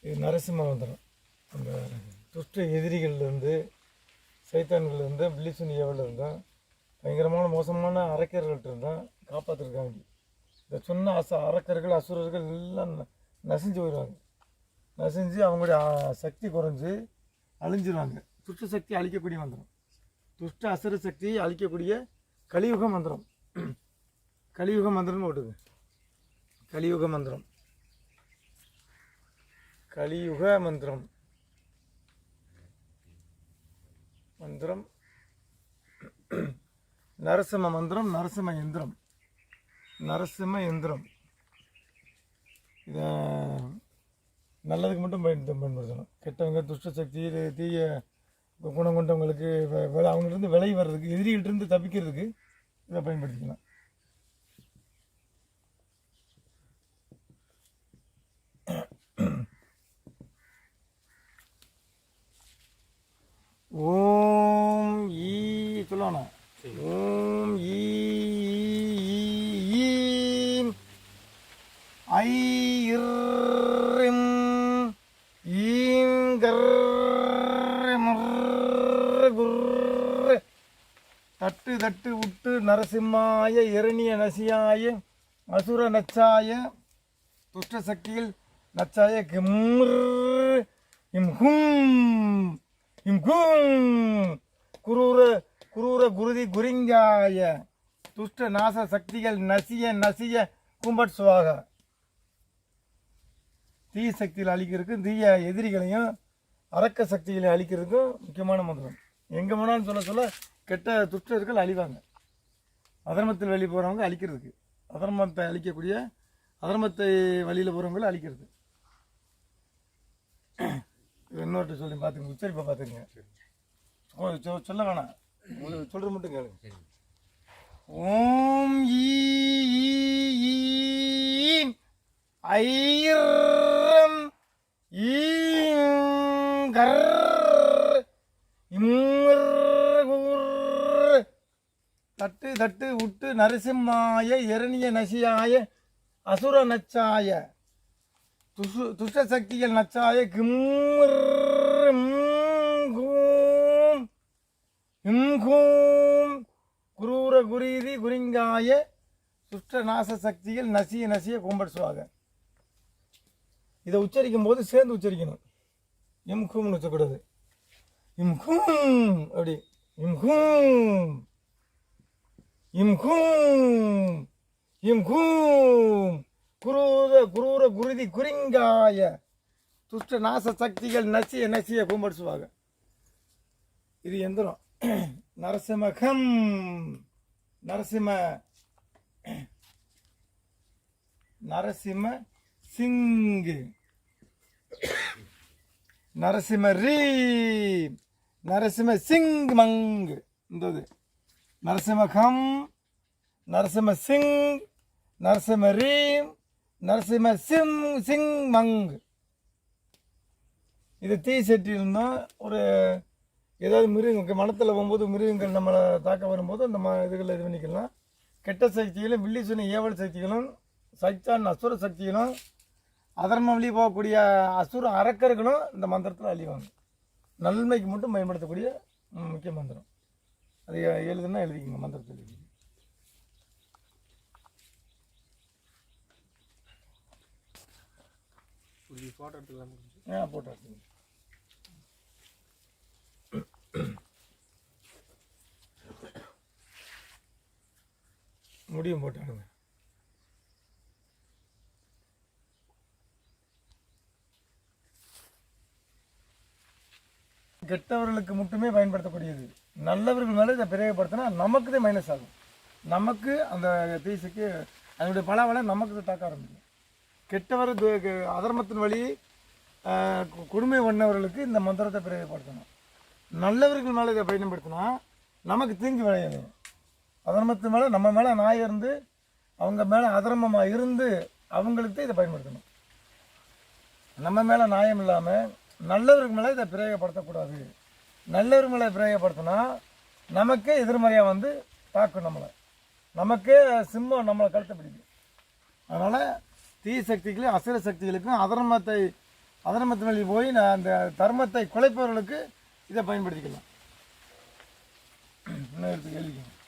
இது நரசிம்ம மந்திரம் அந்த துஷ்ட எதிரிகள்லேருந்து சைத்தான்கள்லேருந்து பில்லிசுனி இருந்தும் பயங்கரமான மோசமான அரக்கர்கள்ட்ட இருந்தால் காப்பாற்றிருக்காங்க இதை சொன்ன அச அரக்கர்கள் அசுரர்கள் எல்லாம் ந- நசிஞ்சு போயிடுவாங்க. நசிஞ்சு அவங்களுடைய சக்தி குறைஞ்சி அழிஞ்சிருவாங்க. துஷ்ட சக்தி அழிக்கக்கூடிய மந்திரம். துஷ்ட அசுர சக்தியை அழிக்கக்கூடிய கலியுக மந்திரம். கலியுக மந்திரம்னு ஓட்டுது கலியுக மந்திரம். கலியுக மந்திரம். மந்திரம். நரசிம்ம மந்திரம் நரசிம்ம யந்திரம் நரசிம்ம யந்திரம் இதை நல்லதுக்கு மட்டும் பயன் பயன்படுத்தணும். கெட்டவங்க துஷ்ட சக்தி தீய குணம் கொண்டவங்களுக்கு வெ- வெ- அவங்கள்ட்ட விலை வர்றதுக்கு எதிரிகள்ட்ட இருந்து தப்பிக்கிறதுக்கு இதை பயன்படுத்திக்கலாம் ஓம் ஈம் ஐ இர்ரிம் ஈம் கர்ரிமுர்ரு தட்டு தட்டு உட்டு நரசிம்மாய இரணிய நசியாய அசுர நச்சாய துஷ்ட சக்தியில் நச்சாய கிம்ர் இம் ஹும் இம் ஹும் குரூர குரூர குருதி குரிங்காய துஷ்ட நாச சக்திகள் நசிய நசிய கும்பட் சுவாகா. தீய சக்தியில் அழிக்கிறதுக்கும் தீய எதிரிகளையும் அரக்க சக்திகளை அழிக்கிறதுக்கும் முக்கியமான மந்திரம் எங்கே வேணாலும் சொல்ல சொல்ல கெட்ட துஷ்டர்கள் அழிவாங்க. அதர்மத்தில் வெளியே போகிறவங்க அழிக்கிறதுக்கு. அதர்மத்தை அழிக்கக்கூடிய அதர்மத்தை வழியில் போகிறவங்கள அழிக்கிறது. இன்னொருத்த சொல்லி பார்த்துங்க உச்சரிப்பை பார்த்துங்க. சொல்ல வேணாம். சொல்கிற மட்டும் கேளுங்க. ஓம் ஈம் ஐரம் ஈங்கர் இம்முர் தட்டு தட்டு விட்டு நரசிம்மாய இரணிய நசியாய அசுர நச்சாய துசு துஷ்ட சக்திகள் நச்சாய கிம்முர் இம்ஹூம் குரூர குரீதி குரிங்காய துஷ்ட நாச சக்திகள் நசிய நசிய கும்படுச்சுவாங்க இதை உச்சரிக்கும் போது சேர்ந்து உச்சரிக்கணும். இம்கூம்னு வச்சக்கூடாது இம்கூம் அப்படி. இம்ஹூம் கூம் இம்கும். குரூர குரூர குருதி குரிங்காய துஷ்ட நாச சக்திகள் நசிய நசிய கும்படிச்சுவாங்க இது எந்திரம். நரசிம்மகம். நரசிம்ம நரசிம்ம சிங்கு. நரசிம்ம ரீ. நரசிம்ம சிங் மங்கு. இந்த இது நரசிம்மகம். நரசிம்ம சிங். நரசிம்ம ரீம் நரசிம்ம சிம் சிங் மங் இது தீ செட்டியிருந்தோம் ஒரு ஏதாவது மிருகம் மனத்தில் போகும்போது மிருகங்கள் நம்மளை தாக்க வரும்போது அந்த ம இதுகளில் இது பண்ணிக்கலாம். கெட்ட சக்திகளும் வில்லி சொன்ன ஏவல் சக்திகளும் சைத்தான் அசுர சக்திகளும் அதர்ம வழி போகக்கூடிய அசுர அரக்கர்களும் இந்த மந்திரத்தில் அழிவாங்க. நன்மைக்கு மட்டும் பயன்படுத்தக்கூடிய முக்கிய மந்திரம். அது எ- எழுதுனா எழுதிக்கங்க மந்திரத்தில் எழுதி ஃபோட்டோ எடுத்துக்கலாம். ஆ போட்டு எடுத்துங்க. முடியும் போட்டானுங்க. கெட்டவர்களுக்கு மட்டுமே பயன்படுத்தக்கூடியது. நல்லவர்கள் மேலே இதை பிரயோகப்படுத்தினா நமக்கு தான் மைனஸ் ஆகும். நமக்கு அந்த தீசுக்கு அதனுடைய பலாவலை நமக்கு தாக்க ஆரம்பிக்கும். கெட்டவர் அதர்மத்தின் வழி கொடுமை பண்ணவர்களுக்கு இந்த மந்திரத்தை பிரயோகப்படுத்தணும். நல்லவர்கள் மேலே இதை பயன்படுத்தினா நமக்கு தீங்கு விளையாது. அதர்மத்து மேலே நம்ம மேலே நாய் இருந்து அவங்க மேலே அதர்மமாக இருந்து அவங்களுக்கு தான் இதை பயன்படுத்தணும். நம்ம மேலே நியாயம் இல்லாமல் நல்லவர்கள் மேலே இதை பிரயோகப்படுத்தக்கூடாது. நல்லவர் மேலே பிரயோகப்படுத்தினா நமக்கே எதிர்மறையாக வந்து தாக்கும் நம்மளை. நமக்கே சிம்மம் நம்மளை கழுத்தை பிடிக்கும். அதனால் தீ சக்திகளையும் அசுர சக்திகளுக்கும் அதர்மத்தை அதர்மத்தின் வழி போய் நான் அந்த தர்மத்தை குலைப்பவர்களுக்கு இதை பயன்படுத்திக்கலாம். இன்னும் எடுத்து